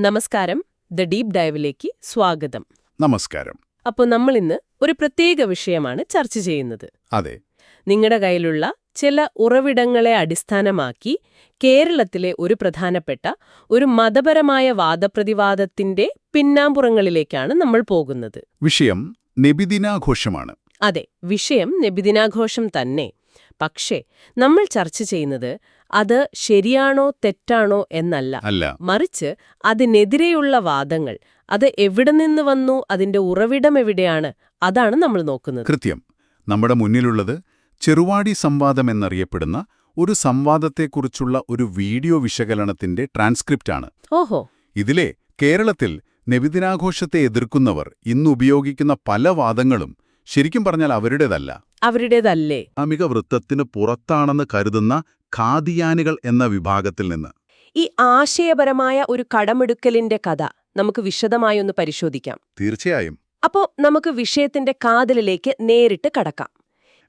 നമസ്കാരം. The deep ഡൈവിലേക്ക് സ്വാഗതം. നമസ്കാരം. അപ്പോൾ നമ്മൾ ഇന്ന് ഒരു പ്രത്യേക വിഷയമാണ് ചർച്ച ചെയ്യുന്നത്. അതെ. നിങ്ങളുടെ കയ്യിലുള്ള ചില ഉറവിടങ്ങളെ അടിസ്ഥാനമാക്കി കേരളത്തിലെ ഒരു പ്രധാനപ്പെട്ട ഒരു മതപരമായ വാദപ്രതിവാദത്തിന്റെ പിന്നാമ്പുറങ്ങളിലേക്കാണ് നമ്മൾ പോകുന്നത്. വിഷയം നബിദിനാഘോഷമാണ്. അതെ വിഷയം നബിദിനാഘോഷം തന്നെ. പക്ഷേ നമ്മൾ ചർച്ച ചെയ്യുന്നത് അത് ശരിയാണോ തെറ്റാണോ എന്നല്ല. അല്ല. മറിച്ച് അതിനെതിരെയുള്ള വാദങ്ങൾ അത് എവിടെ നിന്ന് വന്നു അതിന്റെ ഉറവിടം എവിടെയാണ് അതാണ് നമ്മൾ നോക്കുന്നത്. കൃത്യം. നമ്മുടെ മുന്നിലുള്ളത് ചെറുവാടി സംവാദം എന്നറിയപ്പെടുന്ന ഒരു സംവാദത്തെക്കുറിച്ചുള്ള ഒരു വീഡിയോ വിശകലനത്തിന്റെ ട്രാൻസ്ക്രിപ്റ്റാണ്. ഓഹോ. ഇതിലെ കേരളത്തിൽ നബിദിനാഘോഷത്തെ എതിർക്കുന്നവർ ഇന്ന് ഉപയോഗിക്കുന്ന പല വാദങ്ങളും ശരിക്കും പറഞ്ഞാൽ അവരുടേതല്ല. അവരുടേതല്ലേ? അമിക വൃത്തത്തിന് പുറത്താണെന്ന് കരുതുന്ന ഖാദിയാനികൾ എന്ന വിഭാഗത്തിൽ നിന്ന്. ഈ ആശയപരമായ ഒരു കടമെടുക്കലിന്റെ കഥ നമുക്ക് വിശദമായി ഒന്ന് പരിശോധിക്കാം. തീർച്ചയായും. അപ്പോ നമുക്ക് വിഷയത്തിന്റെ കാതലിലേക്ക് നേരിട്ട് കടക്കാം.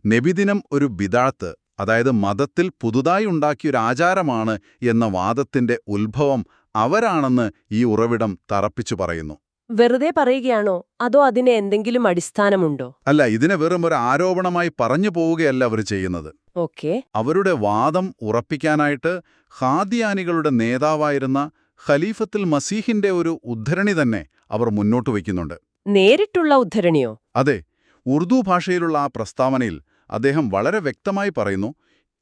നബിദിനം ഒരു ബിദാത്ത് അതായത് മതത്തിൽ പുതുതായി ഉണ്ടാക്കിയൊരു ആചാരമാണ് എന്ന വാദത്തിന്റെ ഉത്ഭവം അവരാണെന്ന് ഈ ഉറവിടം തറപ്പിച്ചു പറയുന്നു. വെറുതെ പറയുകയാണോ? അതോ അതിന് എന്തെങ്കിലും അടിസ്ഥാനമുണ്ടോ? അല്ല ഇതിനെ വെറും ഒരു ആരോപണമായി പറഞ്ഞു പോവുകയല്ല അവർ ചെയ്യുന്നത്. ഓക്കെ. അവരുടെ വാദം ഉറപ്പിക്കാനായിട്ട് ഹാദിയാനികളുടെ നേതാവായിരുന്ന ഖലീഫത്തിൽ മസീഹിന്റെ ഒരു ഉദ്ധരണി തന്നെ അവർ മുന്നോട്ട് വയ്ക്കുന്നുണ്ട്. നേരിട്ടുള്ള ഉദ്ധരണിയോ? അതെ ഉർദു ഭാഷയിലുള്ള ആ പ്രസ്താവനയിൽ അദ്ദേഹം വളരെ വ്യക്തമായി പറയുന്നു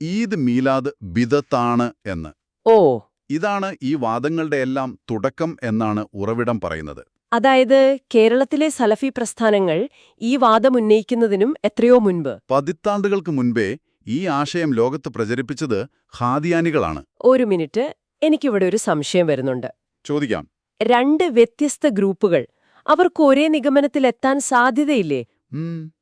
ഈദ് മീലാദ് ബിദത്താണ് എന്ന്. ഓ. ഇതാണ് ഈ വാദങ്ങളുടെ എല്ലാം തുടക്കം എന്നാണ് ഉറവിടം പറയുന്നത്. അതായത് കേരളത്തിലെ സലഫി പ്രസ്ഥാനങ്ങൾ ഈ വാദം ഉന്നയിക്കുന്നതിനും എത്രയോ മുൻപ്. പതിറ്റാണ്ടുകൾക്ക് മുൻപേ ഈ ആശയം ലോകത്ത് പ്രചരിപ്പിച്ചത് ഹാദിയാനികളാണ് ഒരു മിനിറ്റ് എനിക്കിവിടെ ഒരു സംശയം വരുന്നുണ്ട്. ചോദിക്കാം. രണ്ട് വ്യത്യസ്ത ഗ്രൂപ്പുകൾ. അവർക്ക് ഒരേ നിഗമനത്തിലെത്താൻ സാധ്യതയില്ലേ?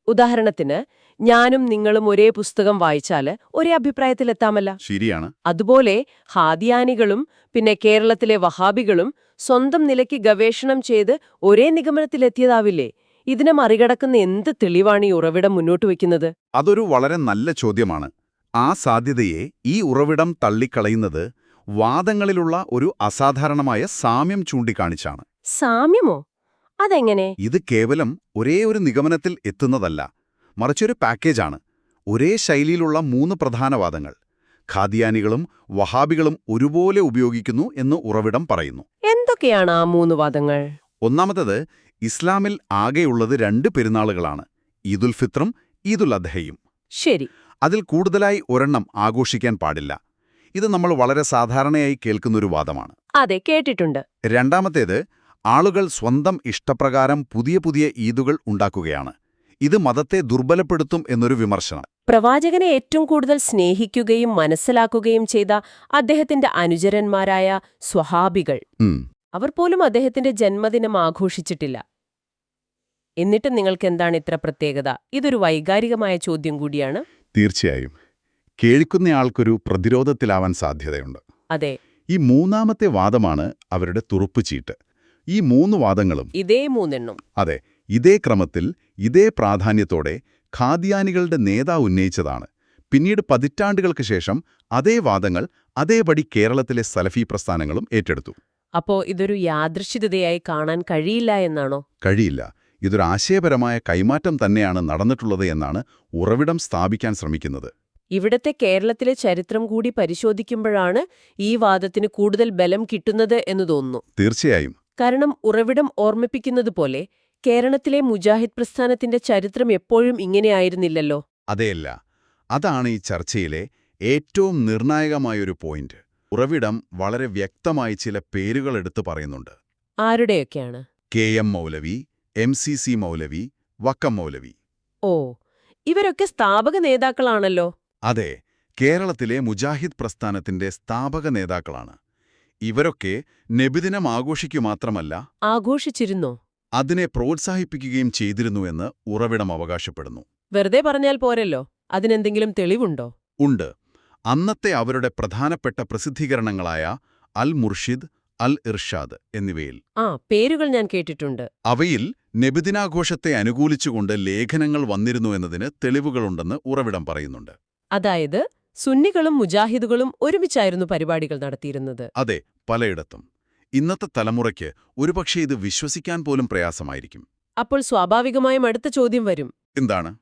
ഉദാഹരണത്തിന് ഞാനും നിങ്ങളും ഒരേ പുസ്തകം വായിച്ചാൽ ഒരേ അഭിപ്രായത്തിലെത്താമല്ല ശരിയാണ്. അതുപോലെ ഹാദിയാനികളും പിന്നെ കേരളത്തിലെ വഹാബികളും സ്വന്തം നിലയ്ക്ക് ഗവേഷണം ചെയ്ത് ഒരേ നിഗമനത്തിലെത്തിയതാവില്ലേ ഇതിനെ മറികടക്കുന്ന എന്ത് തെളിവാണ് ഈ ഉറവിടം മുന്നോട്ട് വയ്ക്കുന്നത്? അതൊരു വളരെ നല്ല ചോദ്യമാണ്. ആ സാധ്യതയെ ഈ ഉറവിടം തള്ളിക്കളയുന്നത് വാദങ്ങളിലുള്ള ഒരു അസാധാരണമായ സാമ്യം ചൂണ്ടിക്കാണിച്ചാണ്. സാമ്യമോ? അതെങ്ങനെ? ഇത് കേവലം ഒരേ ഒരു നിഗമനത്തിൽ എത്തുന്നതല്ല. മറിച്ചൊരു പാക്കേജാണ്. ഒരേ ശൈലിയിലുള്ള മൂന്ന് പ്രധാന വാദങ്ങൾ ഖാദിയാനികളും വഹാബികളും ഒരുപോലെ ഉപയോഗിക്കുന്നു എന്ന് ഉറവിടം പറയുന്നു. എന്തൊക്കെയാണ് ആ മൂന്ന് വാദങ്ങൾ? ഒന്നാമത്തത് ഇസ്ലാമിൽ ആകെയുള്ളത് രണ്ട് പെരുന്നാളുകളാണ്. ഈദുൽ ഫിത്റും ഈദുൽ അദ്ഹയും. ശരി. അതിൽ കൂടുതലായി ഒരെണ്ണം ആഘോഷിക്കാൻ പാടില്ല. ഇത് നമ്മൾ വളരെ സാധാരണയായി കേൾക്കുന്നൊരു വാദമാണ്. അതെ കേട്ടിട്ടുണ്ട്. രണ്ടാമത്തേത് ആളുകൾ സ്വന്തം ഇഷ്ടപ്രകാരം പുതിയ പുതിയ ഈദുകൾ ഉണ്ടാക്കുകയാണ്. ഇത് മതത്തെ ദുർബലപ്പെടുത്തും എന്നൊരു വിമർശനം. പ്രവാചകനെ ഏറ്റവും കൂടുതൽ സ്നേഹിക്കുകയും മനസ്സിലാക്കുകയും ചെയ്ത അദ്ദേഹത്തിന്റെ അനുചരന്മാരായ സ്വഹാബികൾ. അവർ പോലും അദ്ദേഹത്തിന്റെ ജന്മദിനം ആഘോഷിച്ചിട്ടില്ല. എന്നിട്ട് നിങ്ങൾക്ക് എന്താണ് ഇത്ര പ്രത്യേകത? ഇതൊരു വൈകാരികമായ ചോദ്യം കൂടിയാണ്. തീർച്ചയായും. കേൾക്കുന്നയാൾക്കൊരു പ്രതിരോധത്തിലാവാൻ സാധ്യതയുണ്ട്. അതെ. ഈ മൂന്നാമത്തെ വാദമാണ് അവരുടെ തുറുപ്പുചീട്ട്. ഈ മൂന്ന് വാദങ്ങളും ഇതേ മൂന്നെണ്ണം. അതെ ഇതേ ക്രമത്തിൽ ഇതേ പ്രാധാന്യത്തോടെ ഖാദിയാനികളുടെ നേതാവ് ഉന്നയിച്ചതാണ്. പിന്നീട് പതിറ്റാണ്ടുകൾക്ക് ശേഷം അതേ വാദങ്ങൾ അതേപടി കേരളത്തിലെ സലഫി പ്രസ്ഥാനങ്ങളും ഏറ്റെടുത്തു. അപ്പോ ഇതൊരു യാദൃശ്ചിതതയായി കാണാൻ കഴിയില്ല എന്നാണോ? കഴിയില്ല. ഇതൊരു ആശയപരമായ കൈമാറ്റം തന്നെയാണ് നടന്നിട്ടുള്ളത് എന്നാണ് ഉറവിടം സ്ഥാപിക്കാൻ ശ്രമിക്കുന്നത്. ഇവിടത്തെ കേരളത്തിലെ ചരിത്രം കൂടി പരിശോധിക്കുമ്പോഴാണ് ഈ വാദത്തിന് കൂടുതൽ ബലം കിട്ടുന്നത് എന്ന് തോന്നുന്നു. തീർച്ചയായും. കാരണം ഉറവിടം ഓർമ്മിപ്പിക്കുന്നതുപോലെ കേരളത്തിലെ മുജാഹിദ് പ്രസ്ഥാനത്തിന്റെ ചരിത്രം എപ്പോഴും ഇങ്ങനെയായിരുന്നില്ലല്ലോ. അതെയല്ല അതാണ് ഈ ചർച്ചയിലെ ഏറ്റവും നിർണായകമായൊരു പോയിന്റ്. ഉറവിടം വളരെ വ്യക്തമായി ചില പേരുകൾ എടുത്തു പറയുന്നുണ്ട്. ആരുടെയൊക്കെയാണ്? K M Maulavi M C C Maulavi Vakkom Maulavi. ഓ ഇവരൊക്കെ സ്ഥാപക നേതാക്കളാണല്ലോ. അതെ കേരളത്തിലെ മുജാഹിദ് പ്രസ്ഥാനത്തിന്റെ സ്ഥാപക നേതാക്കളാണ്. ഇവരൊക്കെ നബിദിനം ആഘോഷിക്കു മാത്രമല്ല ആഘോഷിച്ചിരുന്നോ? അതിനെ പ്രോത്സാഹിപ്പിക്കുകയും ചെയ്തിരുന്നു എന്ന് ഉറവിടം അവകാശപ്പെടുന്നു. വെറുതെ പറഞ്ഞാൽ പോരല്ലോ. അതിനെന്തെങ്കിലും തെളിവുണ്ടോ? ഉണ്ട്. അന്നത്തെ അവരുടെ പ്രധാനപ്പെട്ട പ്രസിദ്ധീകരണങ്ങളായ അൽ മുർഷിദ് അൽ ഇർഷാദ് എന്നിവയിൽ. ആ പേരുകൾ ഞാൻ കേട്ടിട്ടുണ്ട്. അവയിൽ നബിദിനാഘോഷത്തെ അനുകൂലിച്ചുകൊണ്ട് ലേഖനങ്ങൾ വന്നിരുന്നു എന്നതിന് തെളിവുകളുണ്ടെന്ന് ഉറവിടം പറയുന്നുണ്ട്. അതായത് സുന്നികളും മുജാഹിദുകളും ഒരുമിച്ചായിരുന്നു പരിപാടികൾ നടത്തിയിരുന്നത്. അതെ പലയിടത്തും. ഇന്നത്തെ തലമുറയ്ക്ക് ഒരുപക്ഷെ ഇത് വിശ്വസിക്കാൻ പോലും പ്രയാസമായിരിക്കും. അപ്പോൾ സ്വാഭാവികമായും അടുത്ത ചോദ്യം വരും. എന്താണ്?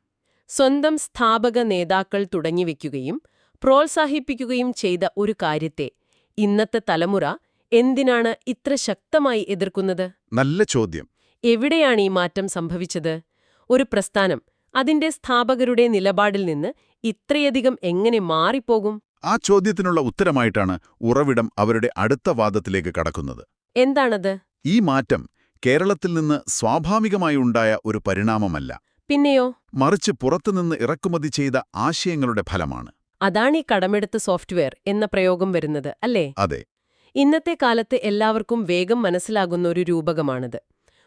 സ്വന്തം സ്ഥാപക നേതാക്കൾ തുടങ്ങിവെക്കുകയും പ്രോത്സാഹിപ്പിക്കുകയും ചെയ്ത ഒരു കാര്യത്തെ ഇന്നത്തെ തലമുറ എന്തിനാണ് ഇത്ര ശക്തമായി എതിർക്കുന്നത്? നല്ല ചോദ്യം. എവിടെയാണ് ഈ മാറ്റം സംഭവിച്ചത്? ഒരു പ്രസ്ഥാനം അതിന്റെ സ്ഥാപകരുടെ നിലപാടിൽ നിന്ന് ഇത്രയധികം എങ്ങനെ മാറിപ്പോകും? ആ ചോദ്യത്തിനുള്ള ഉത്തരമായിട്ടാണ് ഉറവിടം അവരുടെ അടുത്ത വാദത്തിലേക്ക് കടക്കുന്നത്. എന്താണത്? ഈ മാറ്റം കേരളത്തിൽ നിന്ന് സ്വാഭാവികമായി ഉണ്ടായ ഒരു പരിണാമമല്ല. പിന്നെയോ? മറിച്ച് പുറത്തുനിന്ന് ഇറക്കുമതി ചെയ്ത ആശയങ്ങളുടെ ഫലമാണ്. അതാണ് ഈ കടമെടുത്ത സോഫ്റ്റ്വെയർ എന്ന പ്രയോഗം വരുന്നത് അല്ലേ? അതെ. ഇന്നത്തെ കാലത്ത് എല്ലാവർക്കും വേഗം മനസ്സിലാകുന്ന ഒരു രൂപകമാണിത്.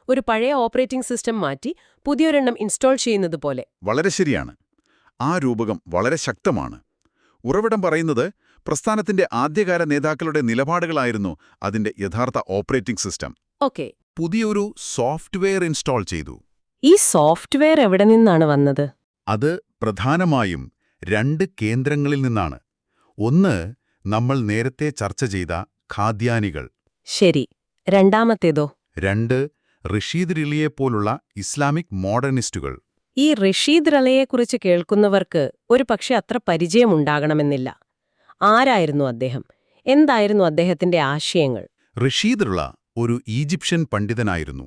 ഒരു പഴയ ഓപ്പറേറ്റിംഗ് സിസ്റ്റം മാറ്റി പുതിയൊരെണ്ണം ഇൻസ്റ്റാൾ ചെയ്യുന്നത് പോലെ. വളരെ ശരിയാണ്. ആ രൂപകം വളരെ ശക്തമാണ്. ഉറവിടം പറയുന്നത് പ്രസ്ഥാനത്തിന്റെ ആദ്യകാല നേതാക്കളുടെ നിലപാടുകളായിരുന്നു അതിന്റെ യഥാർത്ഥ ഓപ്പറേറ്റിംഗ് സിസ്റ്റം. ഓക്കെ. പുതിയൊരു സോഫ്റ്റ്വെയർ ഇൻസ്റ്റാൾ ചെയ്തു. ഈ സോഫ്റ്റ്വെയർ എവിടെ നിന്നാണ് വന്നത്? അത് പ്രധാനമായും രണ്ട് കേന്ദ്രങ്ങളിൽ നിന്നാണ്. ഒന്ന് നമ്മൾ നേരത്തെ ചർച്ച ചെയ്ത ഖാദ്യാനികൾ. ശരി. രണ്ടാമത്തേതോ? രണ്ട് റഷീദ് റിലിയെപ്പോലുള്ള ഇസ്ലാമിക് മോഡേണിസ്റ്റുകൾ. ഈ റഷീദ് റലയെക്കുറിച്ച് കേൾക്കുന്നവർക്ക് ഒരു പക്ഷെ അത്ര പരിചയമുണ്ടാകണമെന്നില്ല. ആരായിരുന്നു അദ്ദേഹം? എന്തായിരുന്നു അദ്ദേഹത്തിന്റെ ആശയങ്ങൾ? റഷീദ് റള ഒരു ഈജിപ്ഷ്യൻ പണ്ഡിതനായിരുന്നു.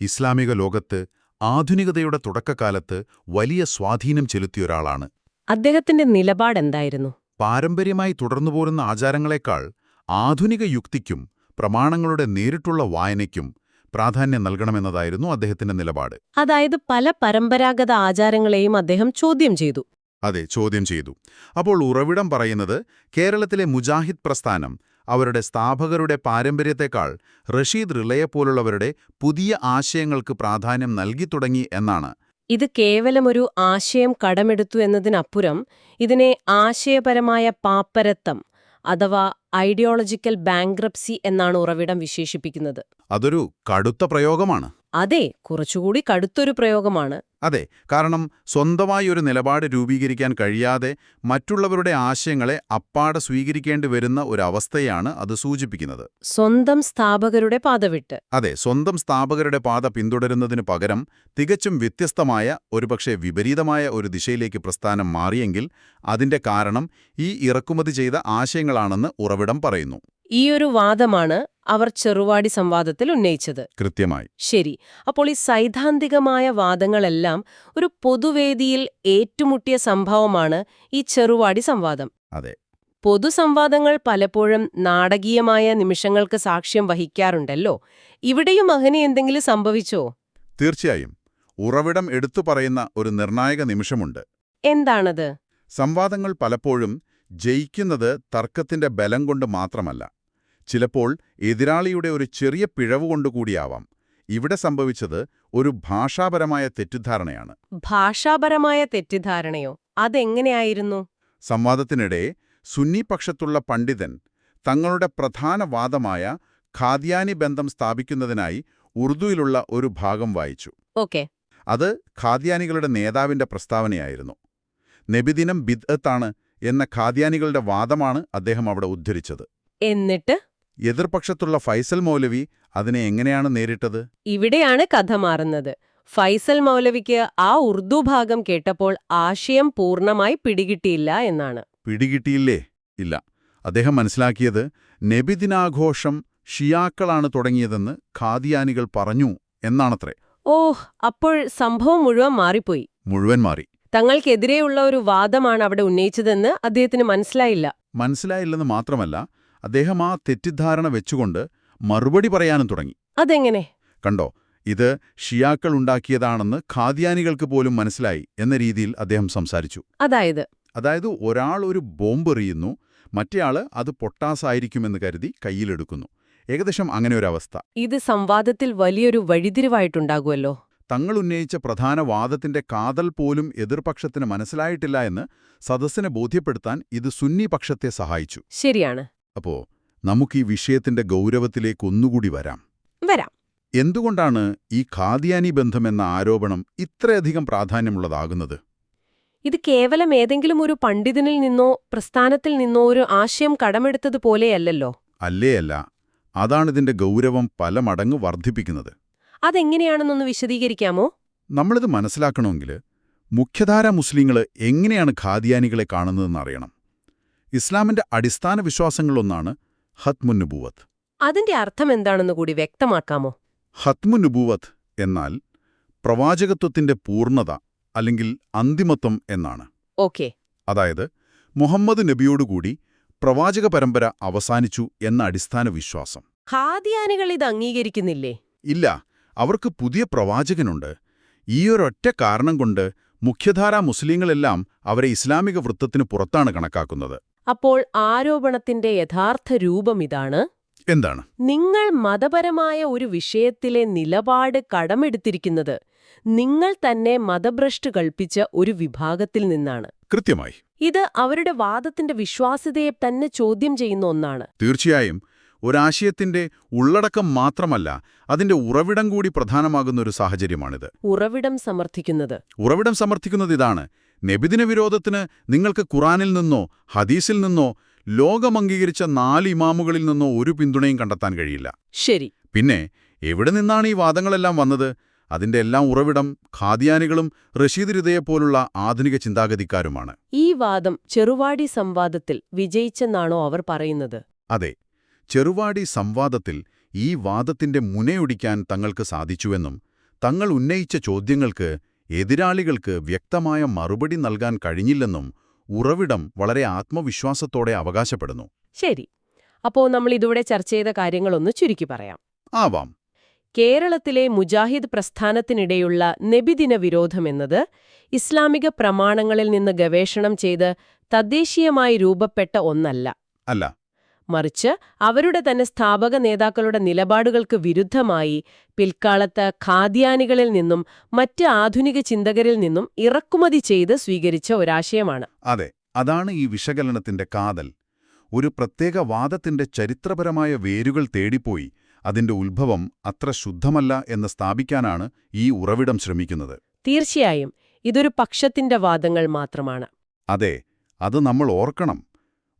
ഇസ്ലാമിക ലോകത്ത് ആധുനികതയുടെ തുടക്കകാലത്ത് വലിയ സ്വാധീനം ചെലുത്തിയൊരാളാണ് അദ്ദേഹത്തിന്റെ നിലപാടെന്തായിരുന്നു പാരമ്പര്യമായി തുടർന്നുപോരുന്ന ആചാരങ്ങളെക്കാൾ ആധുനിക യുക്തിക്കും പ്രമാണങ്ങളുടെ നേരിട്ടുള്ള വായനയ്ക്കും പ്രാധാന്യം നൽകണമെന്നതായിരുന്നു അദ്ദേഹത്തിന്റെ നിലപാട്. അതായത് പല പരമ്പരാഗത ആചാരങ്ങളെയും അദ്ദേഹം ചോദ്യം ചെയ്തു. അതെ ചോദ്യം ചെയ്തു. അപ്പോൾ ഉറവിടം പറയുന്നത് കേരളത്തിലെ മുജാഹിദ് പ്രസ്ഥാനം അവരുടെ സ്ഥാപകരുടെ പാരമ്പര്യത്തെക്കാൾ റഷീദ് റിളയെപ്പോലുള്ളവരുടെ പുതിയ ആശയങ്ങൾക്ക് പ്രാധാന്യം നൽകി തുടങ്ങി എന്നാണ്. ഇത് കേവലമൊരു ആശയം കടമെടുത്തു എന്നതിനപ്പുറം ഇതിനെ ആശയപരമായ പാപ്പരത്തം അഥവാ ഐഡിയോളജിക്കൽ ബാങ്ക്രപ്സി എന്നാണ് ഉറവിടം വിശേഷിപ്പിക്കുന്നത്. അതൊരു കടുത്ത പ്രയോഗമാണ്. അതെ കുറച്ചുകൂടി കടുത്തൊരു പ്രയോഗമാണ്. അതെ കാരണം സ്വന്തമായി ഒരു നിലപാട് രൂപീകരിക്കാൻ കഴിയാതെ മറ്റുള്ളവരുടെ ആശയങ്ങളെ അപ്പാടെ സ്വീകരിക്കേണ്ടി വരുന്ന ഒരവസ്ഥയാണ് അത് സൂചിപ്പിക്കുന്നത്. സ്വന്തം സ്ഥാപകരുടെ പാതവിട്ട്. അതെ സ്വന്തം സ്ഥാപകരുടെ പാത പിന്തുടരുന്നതിന് പകരം തികച്ചും വ്യത്യസ്തമായ ഒരുപക്ഷെ വിപരീതമായ ഒരു ദിശയിലേക്ക് പ്രസ്ഥാനം മാറിയെങ്കിൽ അതിന്റെ കാരണം ഈ ഇറക്കുമതി ചെയ്ത ആശയങ്ങളാണെന്ന് ഉറവിടം പറയുന്നു. ഈയൊരു വാദമാണ് അവർ ചെറുവാടി സംവാദത്തിൽ ഉന്നയിച്ചത്. കൃത്യമായി. ശരി. അപ്പോൾ ഈ സൈദ്ധാന്തികമായ വാദങ്ങളെല്ലാം ഒരു പൊതുവേദിയിൽ ഏറ്റുമുട്ടിയ സംഭവമാണ് ഈ ചെറുവാടി സംവാദം. അതെ. പൊതുസംവാദങ്ങൾ പലപ്പോഴും നാടകീയമായ നിമിഷങ്ങൾക്ക് സാക്ഷ്യം വഹിക്കാറുണ്ടല്ലോ. ഇവിടെയും അങ്ങനെ എന്തെങ്കിലും സംഭവിച്ചോ? തീർച്ചയായും. ഉറവിടം എടുത്തു പറയുന്ന ഒരു നിർണായക നിമിഷമുണ്ട്. എന്താണത്? സംവാദങ്ങൾ പലപ്പോഴും ജയിക്കുന്നത് തർക്കത്തിന്റെ ബലം കൊണ്ട് മാത്രമല്ല. ചിലപ്പോൾ എതിരാളിയുടെ ഒരു ചെറിയ പിഴവ് കൊണ്ടുകൂടിയാവാം. ഇവിടെ സംഭവിച്ചത് ഒരു ഭാഷാപരമായ തെറ്റിദ്ധാരണയാണ്. ഭാഷാപരമായ തെറ്റിദ്ധാരണയോ? അതെങ്ങനെയായിരുന്നു? സംവാദത്തിനിടെ സുന്നി പക്ഷത്തുള്ള പണ്ഡിതൻ തങ്ങളുടെ പ്രധാന വാദമായ ഖാദ്യാനി ബന്ധം സ്ഥാപിക്കുന്നതിനായി ഉറുദുവിലുള്ള ഒരു ഭാഗം വായിച്ചു. ഓക്കെ. അത് ഖാദ്യാനികളുടെ നേതാവിന്റെ പ്രസ്താവനയായിരുന്നു. നബിദിനം ബിദ്അത്താണ് എന്ന ഖാദ്യാനികളുടെ വാദമാണ് അദ്ദേഹം അവിടെ ഉദ്ധരിച്ചത്. എന്നിട്ട്? എതിർപക്ഷത്തുള്ള ഫൈസൽ മൗലവി അതിനെ എങ്ങനെയാണ് നേരിട്ടത്? ഇവിടെയാണ് കഥ മാറുന്നത്. ഫൈസൽ മൗലവിക്ക് ആ ഉർദു ഭാഗം കേട്ടപ്പോൾ ആശയം പൂർണമായി പിടികിട്ടിയില്ല എന്നാണ്. പിടികിട്ടിയില്ലേ? ഇല്ല. അദ്ദേഹം മനസ്സിലാക്കിയത് നബിദിനാഘോഷം ഷിയാക്കളാണ് തുടങ്ങിയതെന്ന് ഖാദിയാനികൾ പറഞ്ഞു എന്നാണത്രേ. ഓഹ് അപ്പോൾ സംഭവം മുഴുവൻ മാറിപ്പോയി. മുഴുവൻ മാറി. തങ്ങൾക്കെതിരെയുള്ള ഒരു വാദമാണ് അവിടെ ഉന്നയിച്ചതെന്ന് അദ്ദേഹത്തിന് മനസ്സിലായില്ല. മനസ്സിലായില്ലെന്ന് മാത്രമല്ല അദ്ദേഹം ആ തെറ്റിദ്ധാരണ വെച്ചുകൊണ്ട് മറുപടി പറയാനും തുടങ്ങി. അതെങ്ങനെ? കണ്ടോ ഇത് ഷിയാക്കൾ ഉണ്ടാക്കിയതാണെന്ന് ഖാദ്യാനികൾക്ക് പോലും മനസ്സിലായി എന്ന രീതിയിൽ അദ്ദേഹം സംസാരിച്ചു. അതായത്? അതായത് ഒരാൾ ഒരു ബോംബ് എറിയുന്നു മറ്റേയാൾ അത് പൊട്ടാസായിരിക്കുമെന്ന് കരുതി കയ്യിലെടുക്കുന്നു. ഏകദേശം അങ്ങനെ ഒരു അവസ്ഥ ഇത് സംവാദത്തിൽ വലിയൊരു വഴിതിരിവായിട്ടുണ്ടാകുമല്ലോ. തങ്ങൾ ഉന്നയിച്ച പ്രധാന വാദത്തിന്റെ കാതൽ പോലും എതിർപക്ഷത്തിന് മനസ്സിലായിട്ടില്ല എന്ന് സദസ്സിനെ ബോധ്യപ്പെടുത്താൻ ഇത് സുന്നി പക്ഷത്തെ സഹായിച്ചു. ശരിയാണ്. അപ്പോ നമുക്ക് ഈ വിഷയത്തിന്റെ ഗൗരവത്തിലേക്ക് ഒന്നുകൂടി വരാം. വരാം. എന്തുകൊണ്ടാണ് ഈ ഖാദിയാനി ബന്ധമെന്ന ആരോപണം ഇത്രയധികം പ്രാധാന്യമുള്ളതാകുന്നത്? ഇത് കേവലം ഏതെങ്കിലും ഒരു പണ്ഡിതനിൽ നിന്നോ പ്രസ്ഥാനത്തിൽ നിന്നോ ഒരു ആശയം കടമെടുത്തതുപോലെയല്ലോ അല്ലേ അല്ല അതാണിതിന്റെ ഗൗരവം പല മടങ്ങ് വർദ്ധിപ്പിക്കുന്നത്. അതെങ്ങനെയാണെന്നൊന്ന് വിശദീകരിക്കാമോ? നമ്മളിത് മനസ്സിലാക്കണമെങ്കിൽ മുഖ്യധാര മുസ്ലിങ്ങൾ എങ്ങനെയാണ് ഖാദിയാനികളെ കാണുന്നതെന്ന് അറിയണം. ഇസ്ലാമിന്റെ അടിസ്ഥാന വിശ്വാസങ്ങളൊന്നാണ് ഹത്മുന്നുബൂവത്ത് അതിന്റെ അർത്ഥം എന്താണെന്ന് കൂടി വ്യക്തമാക്കാമോ? ഹത്മുന്നുബൂവത്ത് എന്നാൽ പ്രവാചകത്വത്തിന്റെ പൂർണത അല്ലെങ്കിൽ അന്തിമത്വം എന്നാണ്. ഓക്കെ. അതായത് മുഹമ്മദ് നബിയോടുകൂടി പ്രവാചക പരമ്പര അവസാനിച്ചു എന്ന അടിസ്ഥാന വിശ്വാസം. ഖാദിയാനികൾ ഇത് അംഗീകരിക്കുന്നില്ലേ? ഇല്ല അവർക്ക് പുതിയ പ്രവാചകനുണ്ട്. ഈയൊരൊറ്റ കാരണം കൊണ്ട് മുഖ്യധാരാ മുസ്ലിങ്ങളെല്ലാം അവരെ ഇസ്ലാമിക വൃത്തത്തിന് പുറത്താണ് കണക്കാക്കുന്നത്. അപ്പോൾ ആരോപണത്തിന്റെ യഥാർത്ഥ രൂപം ഇതാണ്. എന്താണ്? നിങ്ങൾ മതപരമായ ഒരു വിഷയത്തിലെ നിലപാട് കടമെടുത്തിരിക്കുന്നത് നിങ്ങൾ തന്നെ മതഭ്രഷ്ട് കൽപ്പിച്ച ഒരു വിഭാഗത്തിൽ നിന്നാണ്. കൃത്യമായി. ഇത് അവരുടെ വാദത്തിന്റെ വിശ്വാസ്യതയെ തന്നെ ചോദ്യം ചെയ്യുന്ന ഒന്നാണ്. തീർച്ചയായും ഒരാശയത്തിന്റെ ഉള്ളടക്കം മാത്രമല്ല അതിന്റെ ഉറവിടം കൂടി പ്രധാനമാകുന്ന ഒരു സാഹചര്യമാണിത്. ഉറവിടം സമർത്ഥിക്കുന്നത്. ഉറവിടം സമർത്ഥിക്കുന്നത് ഇതാണ്. നബിദിന വിരോധത്തിന് നിങ്ങൾക്ക് ഖുറാനിൽ നിന്നോ ഹദീസിൽ നിന്നോ ലോകം അംഗീകരിച്ച നാല് ഇമാമുകളിൽ നിന്നോ ഒരു പിന്തുണയും കണ്ടെത്താൻ കഴിയില്ല. ശരി. പിന്നെ എവിടെ നിന്നാണ് ഈ വാദങ്ങളെല്ലാം വന്നത്? അതിന്റെ എല്ലാം ഉറവിടം ഖാദിയാനികളും റഷീദ് ഹൃദയെപ്പോലുള്ള ആധുനിക ചിന്താഗതിക്കാരുമാണ്. ഈ വാദം ചെറുവാടി സംവാദത്തിൽ വിജയിച്ചെന്നാണോ അവർ പറയുന്നത്? അതെ. ചെറുവാടി സംവാദത്തിൽ ഈ വാദത്തിന്റെ മുനയൊടിക്കാൻ തങ്ങൾക്ക് സാധിച്ചുവെന്നും തങ്ങൾ ഉന്നയിച്ച ചോദ്യങ്ങൾക്ക് എതിരാളികൾക്ക് വ്യക്തമായ മറുപടി നൽകാൻ കഴിഞ്ഞില്ലെന്നും ഉറവിടം വളരെ ആത്മവിശ്വാസത്തോടെ അവകാശപ്പെടുന്നു. ശരി. അപ്പോ നമ്മൾ ഇതുവരെ ചർച്ച ചെയ്ത കാര്യങ്ങളൊന്ന് ചുരുക്കി പറയാം. ആവാം. കേരളത്തിലെ മുജാഹിദ് പ്രസ്ഥാനത്തിനിടെയുള്ള നബിദിന വിരോധമെന്നത് ഇസ്ലാമിക പ്രമാണങ്ങളിൽ നിന്ന് ഗവേഷണം ചെയ്ത് തദ്ദേശീയമായി രൂപപ്പെട്ട ഒന്നല്ല. അല്ല. മറിച്ച് അവരുടെ തന്നെ സ്ഥാപക നേതാക്കളുടെ നിലപാടുകൾക്ക് വിരുദ്ധമായി പിൽക്കാലത്ത് ഖാദ്യാനികളിൽ നിന്നും മറ്റ് ആധുനിക ചിന്തകരിൽ നിന്നും ഇറക്കുമതി ചെയ്ത് സ്വീകരിച്ച ഒരാശയമാണ്. അതെ അതാണ് ഈ വിശകലനത്തിന്റെ കാതൽ. ഒരു പ്രത്യേക വാദത്തിന്റെ ചരിത്രപരമായ വേരുകൾ തേടിപ്പോയി അതിന്റെ ഉത്ഭവം അത്ര ശുദ്ധമല്ല എന്ന് സ്ഥാപിക്കാനാണ് ഈ ഉറവിടം ശ്രമിക്കുന്നത്. തീർച്ചയായും ഇതൊരു പക്ഷത്തിന്റെ വാദങ്ങൾ മാത്രമാണ്. അതെ അത് നമ്മൾ ഓർക്കണം.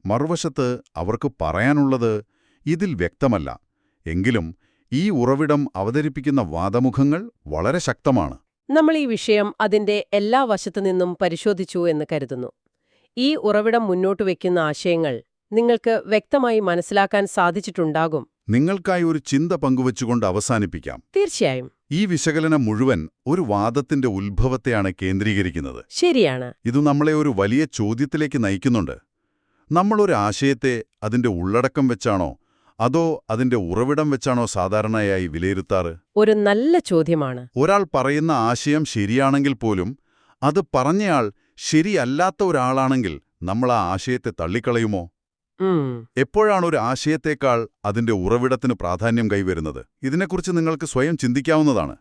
മറുവശത്ത് അവർക്ക് പറയാനുള്ളത് ഇതിൽ വ്യക്തമല്ല. എങ്കിലും ഈ ഉറവിടം അവതരിപ്പിക്കുന്ന വാദമുഖങ്ങൾ വളരെ ശക്തമാണ്. നമ്മൾ ഈ വിഷയം അതിന്റെ എല്ലാ വശത്തു നിന്നും പരിശോധിച്ചു എന്ന് കരുതുന്നു. ഈ ഉറവിടം മുന്നോട്ട് വയ്ക്കുന്ന ആശയങ്ങൾ നിങ്ങൾക്ക് വ്യക്തമായി മനസ്സിലാക്കാൻ സാധിച്ചിട്ടുണ്ടാകും. നിങ്ങൾക്കായി ഒരു ചിന്ത പങ്കുവച്ചുകൊണ്ട് അവസാനിപ്പിക്കാം. തീർച്ചയായും. ഈ വിശകലനം മുഴുവൻ ഒരു വാദത്തിന്റെ ഉത്ഭവത്തെയാണ് കേന്ദ്രീകരിക്കുന്നത്. ശരിയാണ്. ഇത് നമ്മളെ ഒരു വലിയ ചോദ്യത്തിലേക്ക് നയിക്കുന്നുണ്ട്. നമ്മളൊരു ആശയത്തെ അതിന്റെ ഉള്ളടക്കം വെച്ചാണോ അതോ അതിന്റെ ഉറവിടം വെച്ചാണോ സാധാരണയായി വിലയിരുത്താറ്? ഒരു നല്ല ചോദ്യമാണ്. ഒരാൾ പറയുന്ന ആശയം ശരിയാണെങ്കിൽ പോലും അത് പറഞ്ഞയാൾ ശരിയല്ലാത്ത ഒരാളാണെങ്കിൽ നമ്മൾ ആ ആശയത്തെ തള്ളിക്കളയുമോ? എപ്പോഴാണ് ഒരു ആശയത്തേക്കാൾ അതിന്റെ ഉറവിടത്തിന് പ്രാധാന്യം കൈവരുന്നത്? ഇതിനെക്കുറിച്ച് നിങ്ങൾക്ക് സ്വയം ചിന്തിക്കാവുന്നതാണ്.